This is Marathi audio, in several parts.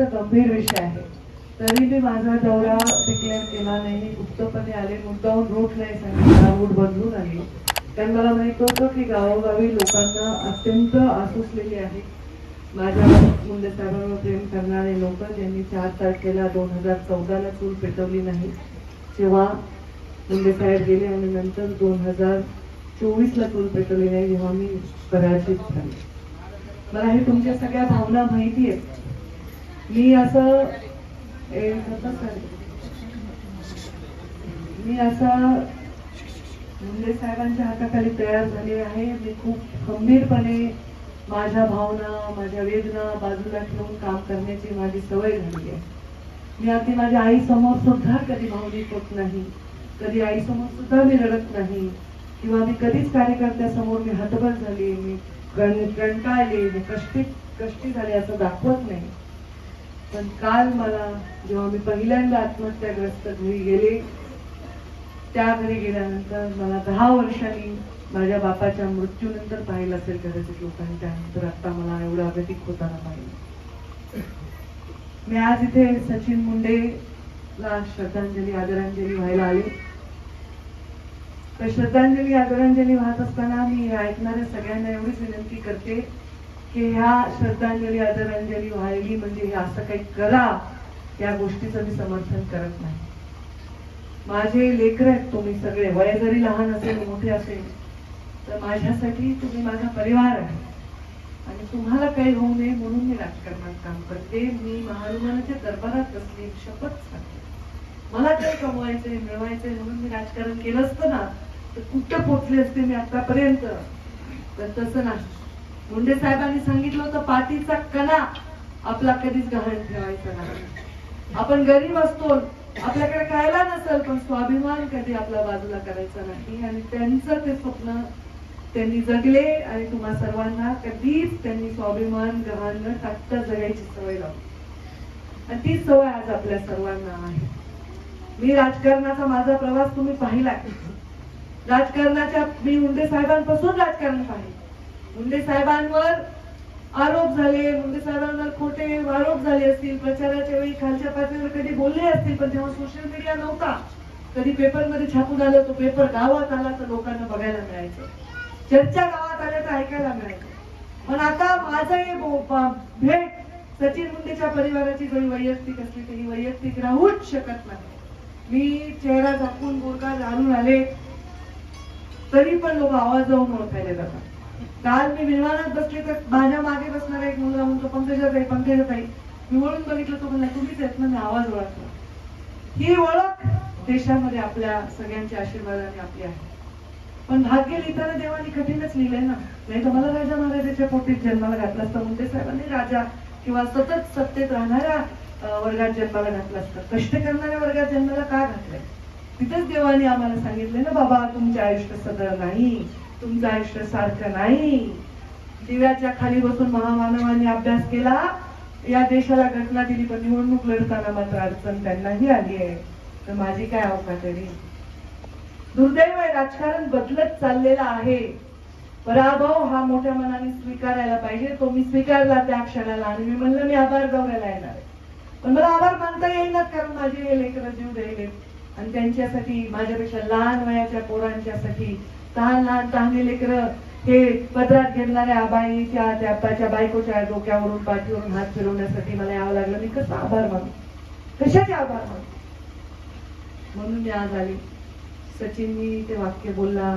अत्यंत गंभीर विषय आहे. तरी मी माझा दौरा डिक्लेअर केला नाही. गुप्तपणे आले. मुद्दाहून रूट नाही सांगितला रूट बदलून आली. कारण मला माहीत होतं की गावोगावी लोकांना अत्यंत आसुसलेली आहे. माझ्या मुंडे साहेबांवर प्रेम करणारे लोक ज्यांनी चार तारखेला दोन हजार चौदाला चूल पेटवली नाही जेव्हा मुंडे साहेब गेले आणि नंतर दोन हजार चोवीसला चूल पेटवली नाही जेव्हा मी पराजित झाले. मला हे तुमच्या सगळ्या भावना माहिती आहेत. मी असं कसं मी असं मुंडे साहेबांच्या हाताखाली तयार झाले आहे. मी खूप खंबीरपणे माझ्या भावना माझ्या वेदना बाजूला ठेवून काम करण्याची माझी सवय झाली आहे. मी अगदी माझ्या आई समोर सुद्धा कधी भावनिक होत नाही. कधी आई समोर सुद्धा मी रडत नाही. किंवा मी कधीच कार्यकर्त्यासमोर मी हतबल झाली मी कं- कंटाळले मी कष्टी कष्टी झाले असं दाखवत नाही. पण काल मला जेव्हा मी पहिल्यांदा आत्महत्याग्रस्त घरी गेले त्या घरी गेल्यानंतर मला दहा वर्षांनी माझ्या बापाच्या मृत्यूनंतर पाहिलं असेल घरातील लोकांनी त्यानंतर आता मला एवढं अगतिक होताना पाहिलं. मी आज इथे सचिन मुंडेला श्रद्धांजली आदरांजली व्हायला आली. तर श्रद्धांजली आदरांजली वाहत असताना मी ऐकणाऱ्या सगळ्यांना एवढीच विनंती करते की ह्या श्रद्धांजली आदरांजली व्हायली म्हणजे हे असं काही करा या गोष्टीचं मी समर्थन करत नाही. माझे लेकर आहेत तुम्ही सगळे वय जरी लहान असेल मोठे असेल तर माझ्यासाठी तुम्ही माझा परिवार आहे. आणि तुम्हाला काही होऊ नये म्हणून मी राजकारणात काम करते. मी महानुमानाच्या दरबारात बसली शपथ सांगते. मला काही कमवायचंय मिळवायचंय म्हणून मी राजकारण केलं असतं ना तर कुठं पोचले असते मी आतापर्यंत? तर तसं नाही. मुंडे साहेबांनी सांगितलं होतं पाठीचा कणा आपला कधीच गहाण ठेवायचा नाही. आपण गरीब असतो आपल्याकडे खायला नसेल पण स्वाभिमान कधी आपल्या बाजूला करायचा नाही. आणि त्यांचं ते स्वप्न त्यांनी जगले आणि तुम्हा सर्वांना कधीच त्यांनी स्वाभिमान गहाण न टाकता जगायची सवय लावली. आणि ती सवय आज आपल्या सर्वांना आहे. मी राजकारणाचा माझा प्रवास तुम्ही पाहिला राजकारणाच्या मी मुंडे साहेबांपासून राजकारण पाहिलं. मुंडे साहेबांवर आरोप झाले. मुंडे साहेबांवर खोटे आरोप झाले असतील. प्रचाराच्या वेळी खालच्या पातळीवर कधी बोलले असतील पण जेव्हा सोशल मीडिया नव्हता कधी पेपरमध्ये छापून आलं तो पेपर गावात आला तर लोकांना बघायला मिळायचं. चर्चा गावात आल्या तर ऐकायला मिळायचं. पण आता माझं हे भेट सचिन मुंडेच्या परिवाराची जरी वैयक्तिक असली तरी वैयक्तिक राहूच शकत नाही. मी चेहरा झाकून बोलका घालून आले तरी पण लोक आवाज जाऊन ओळखायला जातात. काल मी विमानात बसले तर माझ्या मागे बसणारा एक मुलगा म्हणतो पंकजाताई पंकजाताई. मी वळून बघितलं तो म्हणला तुम्हीच आहेत ना? मी आवाज ओळखला. ही ओळख देशामध्ये आपल्या सगळ्यांच्या आशीर्वादाने आपली आहे. पण भाग्य लिहिताना देवाने कठीणच लिहिलंय ना. नाही तर मला राजा महाराजाच्या पोटीत जन्माला घातला असता. मुंडे साहेबांनी राजा किंवा सतत सत्तेत राहणाऱ्या वर्गात जन्माला घातलं असतं. कष्ट करणाऱ्या वर्गात जन्माला का घातलंय? तिथंच देवाने आम्हाला सांगितले ना बाबा तुमचे आयुष्य सदळ नाही. तुमचं आयुष्य सारखं नाही. दिव्याच्या खाली बसून महामानवाने अभ्यास केला. या देशाला घटना दिली पण निवडणूक लढताना मात्र अडचण त्यांनाही आली आहे. तर माझी काय अवकाश तरी दुर्दैव आहे राजकारण बदलत चाललेलं आहे. पराभव हा मोठ्या मनाने स्वीकारायला पाहिजे. तो मी स्वीकारला त्या क्षणाला आणि मी म्हणलं मी आभार दौऱ्याला येणार आहे. पण मला आभार मानता येईनात कारण माझे हे लेकर जीव द्यायले आणि त्यांच्यासाठी माझ्यापेक्षा लहान वयाच्या पोरांच्यासाठी लहान लहान तहाने लेकर हे पदरात घेतणाऱ्या आबाईच्या त्या त्याच्या बायकोच्या डोक्यावरून पाठीवरून हात फिरवण्यासाठी मला यावं लागलं. मी कसं आभार मानू? कशाचे आभार मानू? म्हणून मी आज आली. सचिननी ते वाक्य बोलला.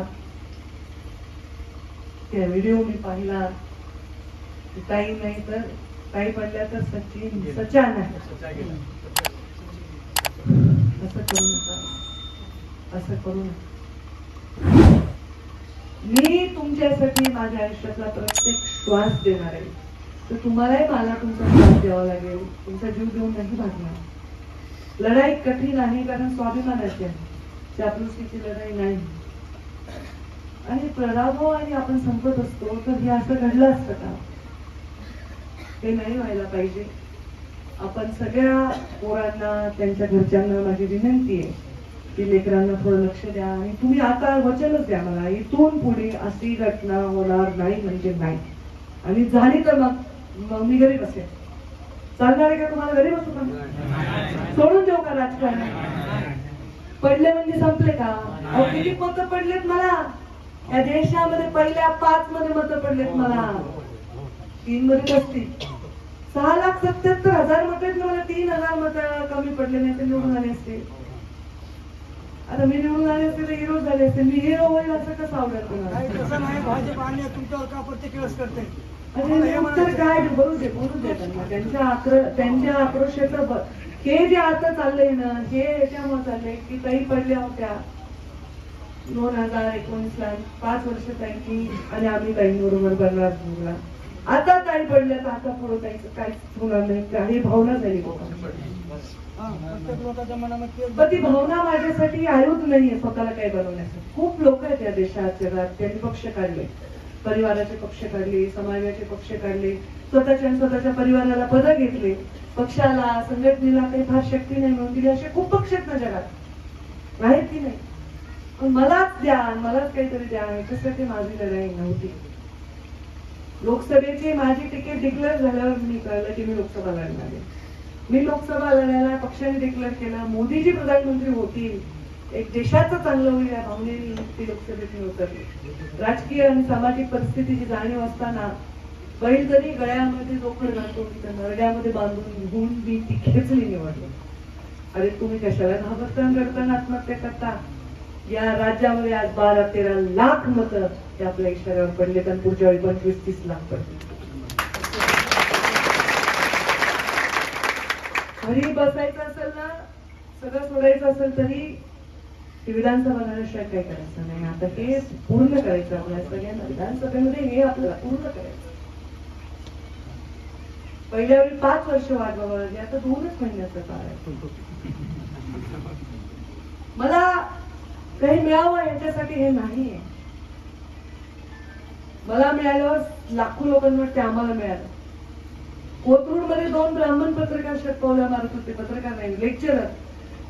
त्या व्हिडिओ मी पाहिला. ताई नाही तर ताई पडल्या तर सचिन सचान आहे असं करू नका. असं करू नका. मी तुमच्यासाठी माझ्या आयुष्यातला प्रत्येक श्वास देणार आहे. तर तुम्हालाही मला तुमचा श्वास द्यावा लागेल. तुमचा जीव देऊन नाही भागणार. लढाई कठीण आहे कारण स्वाभिमानाची आहे. चापलुसीची लढाई नाही. आणि प्रराभव आणि आपण संपत असतो तर हे असं घडलं असतं का? ते नाही व्हायला पाहिजे. आपण सगळ्या पोरांना त्यांच्या घरच्यांना माझी विनंती आहे की लेकरांना थोडं लक्ष द्या आणि तुम्ही आता वचनच द्या मला. इथून पुढे अशी घटना होणार नाही म्हणजे नाही. आणि झाली तर मग मग मी गरीब असेल चालणार आहे का तुम्हाला गरीब असू का सोडून देऊ का राजकारण? पडले म्हणजे संपले का? अहो किती मत पडलेत मला? या देशामध्ये पहिल्या पाच मध्ये मत पडलेत मला. तीन मध्ये असतील. सहा लाख सत्याहत्तर हजार मत आहेत मला तीन हजार मत कमी पडले नाही तर निवडून आले असते. आता मी निवडून आले असते तर हिरो झाले असते. मी हिरो होईल असं कसं आवडेल काही तुम्हाला तसं नाही भाजप आणि तुमच्यावर का प्रत्येक वेळेस करते. उत्तर काय बोलू दे बोलू दे त्यांच्या आक्र त्यांच्या आक्रोशाचं हे जे आता चाललंय ना हे याच्यामुळे चाललंय की ताई पडल्या होत्या. दोन हजार एकोणीस ला पाच वर्ष त्यांनी आणि आम्ही ताईंबरोबर बनणार आता काय पडलं तर आता पुढे ताईचं काहीच होणार नाही. काही भावना झाली लोकांची पण ती भावना माझ्यासाठी आयुध नाहीये स्वतःला काय बनवण्यासाठी. खूप लोक आहेत या देशात जगात त्यांनी पक्ष काढले. परिवाराचे पक्ष काढले समाजाचे पक्ष काढले. स्वतःच्या आणि स्वतःच्या परिवाराला पद घेतले. पक्षाला संघटनेला काही फार शक्ती नाही मिळून दिली असे खूप पक्ष आहेत ना जगात आहेत की नाही? पण मलाच द्या मलाच काहीतरी द्या. याच्यासाठी माझी लढाई नव्हती. लोकसभेची माझी तिकीट डिक्लेअर झाल्यावर मी कळलं की मी लोकसभा लढणार आहे. मी लोकसभा लढायला पक्षाने डिक्लेअर केलं मोदीजी प्रधानमंत्री होतील. एक देशाचं चांगलं होईल या भावनेने ती लोकसभेत मी उतरली. राजकीय आणि सामाजिक परिस्थितीची जाणीव असताना बैल जरी गळ्यामध्ये जोखड घालतो तर नरड्यामध्ये बांधून घेऊन मी ती खेचली निवडली. अरे तुम्ही कशाला घाबरता करताना आत्महत्या करता? या राज्यामध्ये आज बारा तेरा लाख मतं ते आपल्या इशाऱ्यावर पडले आणि पुढच्या वेळी पंचवीस तीस लाख पडले घरी बसायचं असेल ना सगळं सोडायचं असेल तरी विधानसभा झाल्याशिवाय काय करायचं नाही. आता हे पूर्ण करायचं आपल्या सगळ्यांना विधानसभेमध्ये हे आपल्याला पूर्ण करायचं पहिल्या वेळी पाच वर्ष वाट लागली आता दोनच महिन्याचा काळ आहे. मला काही मिळावं याच्यासाठी हे नाहीये. मला मिळाल्यावर लाखो लोकांवर ते आम्हाला मिळालं. कोथरूडमध्ये दोन ब्राह्मण पत्रकार शतपावल्या मारत होते पत्रकार नाही लेक्चरर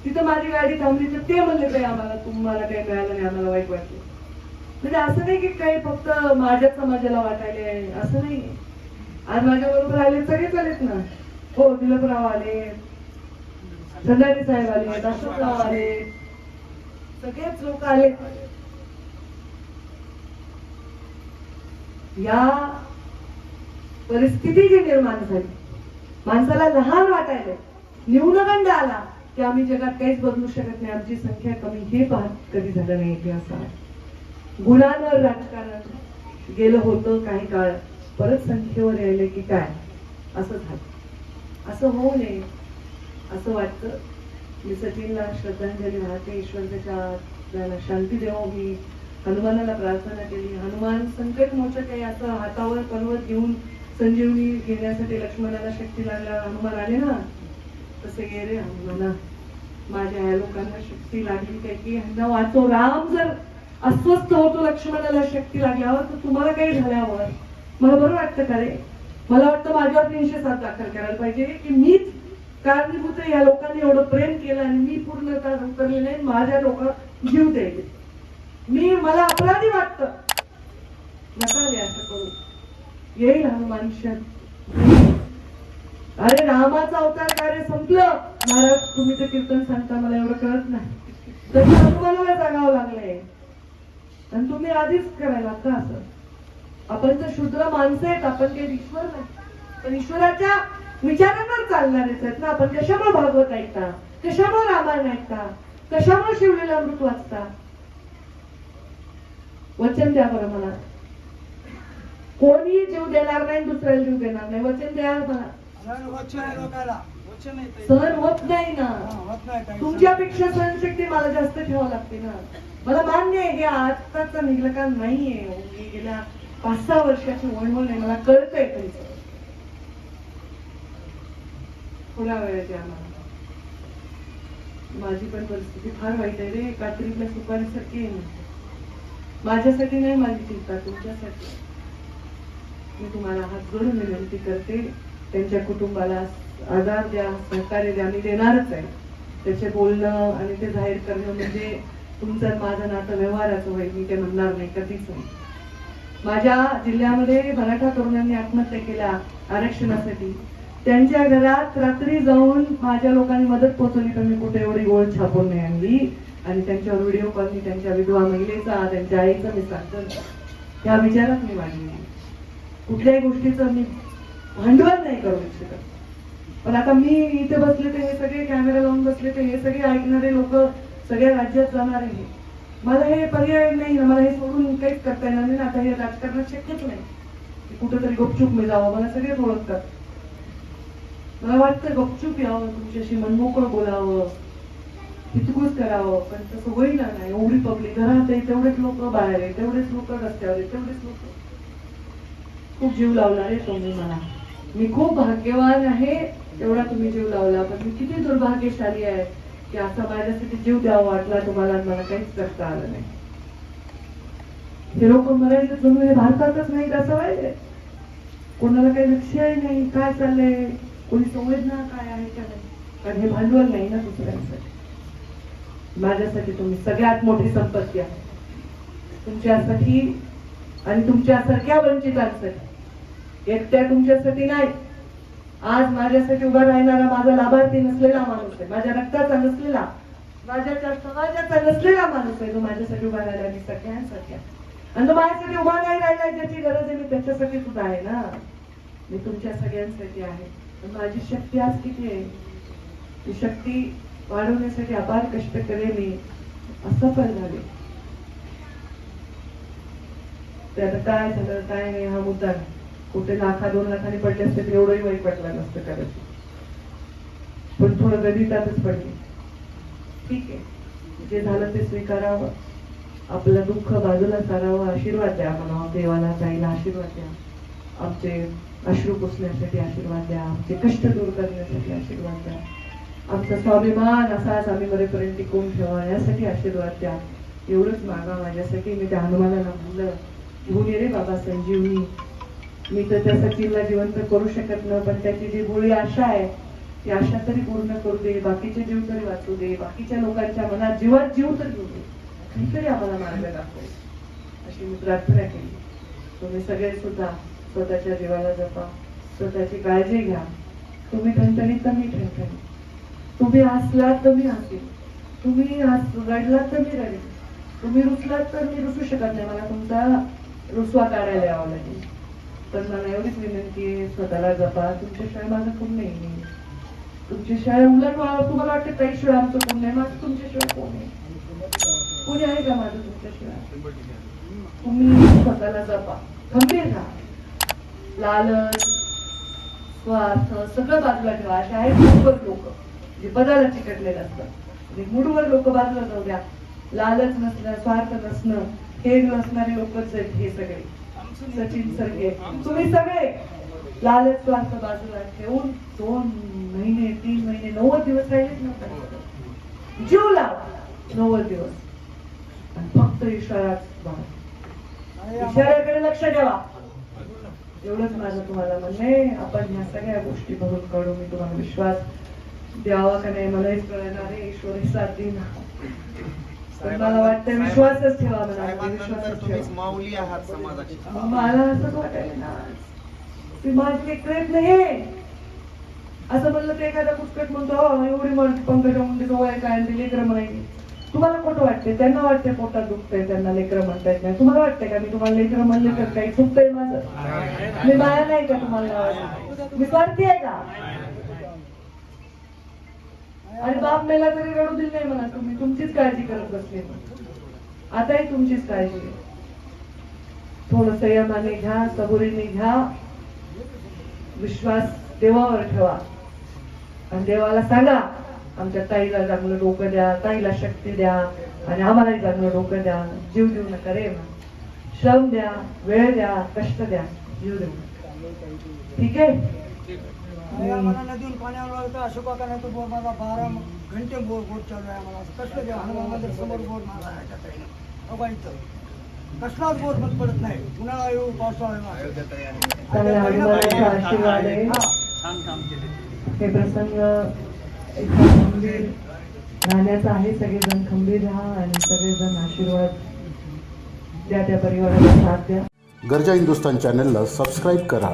तिथं माझी गाडी थांबली तर ते म्हणले काही आम्हाला तुम्हाला काही मिळालं नाही आम्हाला वाईट वाटलं. म्हणजे असं नाही की काही फक्त माझ्याच समाजाला वाटायले असं नाही. आज माझ्या बरोबर आले सगळेच आलेत ना. हो दिलपराव आले संधारी साहेब आले अशोकराव आले सगळेच लोक आले. या परिस्थिती जी निर्माण झाली. माणसाला लहान वाटायला न्यूनगंड आला की आम्ही जगात काहीच बदलू शकत नाही. आमची संख्या कमी हे पाहत कधी झालं नाही इतिहासात गुणांवर राजकारण गेलं होतं काही काळ. परत संख्येवर यायले की काय? असं झालं. असं होऊ नये. असं वाटतं. मी सचिनला श्रद्धांजली वाहते. ईश्वर त्याच्या शांती देवो मी. हनुमानाला प्रार्थना केली. हनुमान संकट मोचक आहे असं हातावर पर्वत घेऊन संजीवनी घेण्यासाठी लक्ष्मणाला शक्ती लागल्या हनुमान आले ना? तसे गे रे हनुमाना. माझ्या या लोकांना शक्ती लागली काय की ह्यांना वाचो. राम जर अस्वस्थ होतो लक्ष्मणाला शक्ती लागल्यावर तर तुम्हाला काही झाल्यावर. मला बरं वाटतं का रे? मला वाटतं माझ्यावर तीनशे सात दाखल करायला पाहिजे. की मीच कारणीभूत या लोकांनी एवढं प्रेम केलं आणि मी पूर्णतः उतरलेले माझ्या लोक जीव द्यायचे. मी मला अपराधी वाटत. नका रे असं करू. येईल हनुमान क्षण अरे रामाचा अवतार कार्य संपलं. महाराज तुम्ही ते कीर्तन सांगता मला एवढं कळत नाही. तरी हनुमानाला जागावं लागलंय. आणि तुम्ही आधीच करायला का असं. आपण तर शूद्र माणसं आहेत आपण काही ईश्वर नाही. पण ईश्वराच्या विचारांवर चालणारेच आहेत ना. आपण कशामुळे भागवत ऐकता? कशामुळे रामायण ऐकता? कशामुळे शिवलेला अमृत वाचता? वचन द्या बरं मला. कोणी जीव देणार नाही दुसऱ्याला जीव देणार नाही. वचन द्या मला. आहे आहे. सहन होत नाही ना. तुमच्यापेक्षा सहनशक्ती मला जास्त ठेवावं लागते ना. मला मान्य आहे हे आजचा निघलं का नाहीये. मी गेल्या पाच सहा वर्षाची वळवळ नाही मला कळतंय तुमचं थोड्या वेळाची आम्हाला माझी पण परिस्थिती फार वाईट आहे रे. कात्रीतल्या सुपारीसारखी आहे माझ्यासाठी नाही माझी चिंता तुमच्यासाठी. मी तुम्हाला हात जोडून विनंती करते त्यांच्या कुटुंबाला आधार द्या सहकार्य द्या मी देणारच आहे. त्याचे बोलणं आणि ते जाहीर करणं म्हणजे तुमचं माझं नातं व्यवहाराचं होईल मी ते म्हणणार नाही कधीच नाही. माझ्या जिल्ह्यामध्ये मराठा तरुणांनी आत्महत्या केल्या आरक्षणासाठी. त्यांच्या घरात रात्री जाऊन माझ्या लोकांनी मदत पोहोचवली तर मी कुठे एवढी गोळ छापून नाही आणली. आणि त्यांच्यावर व्हिडिओ कॉलनी त्यांच्या विधवा महिलेचा त्यांच्या आईचा मी सांगतो त्या विचारात मी वाढली कुठल्याही गोष्टीचं मी भांडवल नाही करू इच्छित. पण आता मी इथे बसले ते हे सगळे कॅमेरा लावून बसले ते हे सगळे ऐकणारे लोक सगळ्या राज्यात जाणार आहे मला हे पर्याय नाही ना मला हे सोडून काहीच करता येणार नाही ना. आता हे राजकारणात शक्यच नाही. की कुठेतरी गुपचूप मी जावं मला सगळेच ओळखतात. मला वाटतं गपचूप यावं तुमच्याशी मनमोकळं बोलावं. हितगुज करावं पण तसं होईना नाही एवढी पब्लिक घरात आहे तेवढेच लोक बाहेर आहे तेवढेच लोक रस्त्यावर आहे तेवढेच लोक. खूप जीव लावला रे तुम्ही मला. मी खूप भाग्यवान आहे एवढा तुम्ही जीव लावला. पण मी किती दुर्भाग्यशाली आहे की असा माझ्यासाठी जीव द्यावा वाटला तुम्हाला मला काहीच करता आलं नाही. हे लोक मरायचे तुम्ही हे भारतातच नाही असं पाहिजे कोणाला काही लक्षही नाही काय चाललंय? कोणी संवेदना काय आहे का नाही कारण हे भांडवल नाही ना दुसऱ्यांसाठी. माझ्यासाठी तुम्ही सगळ्यात मोठी संपत्ती आहे. तुमच्यासाठी आणि तुमच्यासारख्या वंचितांसाठी. एकट्या तुमच्यासाठी नाही. आज माझ्यासाठी उभा राहणारा माझा लाभार्थी नसलेला माणूस आहे. माझ्या रक्ताचा नसलेला माझ्या समाजाचा नसलेला माणूस आहे. तो माझ्यासाठी उभा राहिला मी सगळ्यांसाठी आणि तो माझ्यासाठी उभा नाही राहिला ज्याची गरज आहे मी त्याच्यासाठी सुद्धा आहे ना. मी तुमच्या सगळ्यांसाठी आहे. माझी शक्ती आज किती आहे? ती शक्ती वाढवण्यासाठी अपार कष्ट करे मी असफल झाले. त्यात काय झालं? काय नाही हा मुद्दा कुठे लाखा दोन लाखांनी पडले असते तर एवढंही वाईट पडलं नसतं कदाचित. पण थोडं गणितातच पडले. ठीक आहे. जे झालं ते स्वीकारावं. आपलं दुःख बाजूला सारावं. आशीर्वाद द्या म्हणा देवाला ताईला आशीर्वाद द्या. आमचे अश्रू पुसण्यासाठी आशीर्वाद द्या. आमचे कष्ट दूर करण्यासाठी आशीर्वाद द्या. आमचा स्वाभिमान असाच आम्ही मरेपर्यंत टिकून ठेवा. यासाठी आशीर्वाद द्या. एवढंच मागा माझ्यासाठी मी त्या हनुमानाला म्हणलं घेऊन ये रे बाबा संजीवनी. मी तर त्या सचिनला जिवंत करू शकत न पण त्याची जी गोळी आशा आहे ती आशा तरी पूर्ण करू दे. बाकीचे जीव तरी वाचू दे. बाकीच्या लोकांच्या मनात जीवात जीव तर घेऊ दे. काहीतरी आम्हाला मार्ग दाखव. अशी मी प्रार्थना केली. तुम्ही सगळे सुद्धा स्वतःच्या जीवाला जपा. स्वतःची काळजी घ्या. तुम्ही ठणठणीत तर मी ठणठणीत तुम्ही हसलात तर मी हसेन. तुम्ही हस रडलात तर मी रडेन. तुम्ही रुसलात तर मी रुसू शकत नाही. मला तुमचा रुसवा काढायला यावा लागेल. पण मला एवढीच विनंती आहे स्वतःला जपा. तुमच्याशिवाय माझं कोण नाही तुमच्याशिवाय उलट तुम्हाला वाटतं शिवाय आमचं कोण नाही माझं तुमच्याशिवाय कोण आहे? कोणी आहे का माझं तुमच्याशिवाय तुम्ही स्वतःला जपा. खंबीर राहा. लालच स्वार्थ सगळं बाजूला ठेवा. असे आहेत लोक. जे पदाला चिकटलेलं असतं. म्हणजे जे मुठभर लोक बाजूला जाऊ द्या. लालच नसणं स्वार्थ नसणं हे नसणारे लोकच आहेत हे सगळे. सचिन सरगे. तुम्ही सगळे लालच स्वार्थ बाजूला ठेवून दोन महिने तीन महिने नव्वद दिवस राहिलेच नव्हते जीव लावा. नव्वद दिवस. फक्त ईश्वराच ईश्वराकडे लक्ष द्यावा एवढंच माझं तुम्हाला म्हणणे आपण ह्या सगळ्या गोष्टी बघून काढू. मी तुम्हाला विश्वास द्यावा का नाही मलाच कळणार आहे ईश्वर साथ देईना पण मला वाटतं विश्वासच ठेवा मला विश्वासच ठेवा माऊली आहात समाजाची. मला असंच वाटायला ना की माझे प्रयत्न हे असं म्हणलं ते एखादा पुस्तक म्हणतो "अहो, एवढी मन पंकजा मुंडे आहे काय ते लेकरं म्हणायची तुम्हाला खोटं वाटते त्यांना वाटते पोटात दुखतंय त्यांना लेकरं म्हणता येत नाही. तुम्हाला वाटतंय का मी तुम्हाला लेकरं म्हणले तर काही चुकतंय माझं? मी माया नाही का तुम्हाला? मी आहे का? आणि बाप मेला तरी रडू दिल नाही म्हणा तुम्ही तुमचीच काळजी करत बसले. आताही तुमचीच काळजी आहे. थोडं संयमाने घ्या सबुरीने घ्या. विश्वास देवावर ठेवा. आणि देवाला सांगा आमच्या ताईला चांगलं डोकं द्या ताईला शक्ती द्या आणि आम्हालाही चांगलं डोकं द्या. जीव देऊ नका रे. श्रम द्या वेळ द्या कष्ट द्या जीव देऊ ठीक आहे? आम्हाला नदीहून पाण्यावर लागतं अशोक तो बोर माझा बारा घंटे बोर बोर चालू आहे आम्हाला. कसलं द्या हनुमान मंदिर समोर बोर माझा आहे त्या ताईनं. अबा इथं कसलाच बोर बंद पडत नाही. उन्हाळा येऊ पावसाळा येऊ हा. हे. प्रसंग खंबीर राहण्याचा आहे. सगळेजण खंबीर राहा आणि सगळेजण आशीर्वाद द्या त्या परिवाराला साथ द्या. गरजा हिंदुस्तान चॅनलला सबस्क्राईब करा.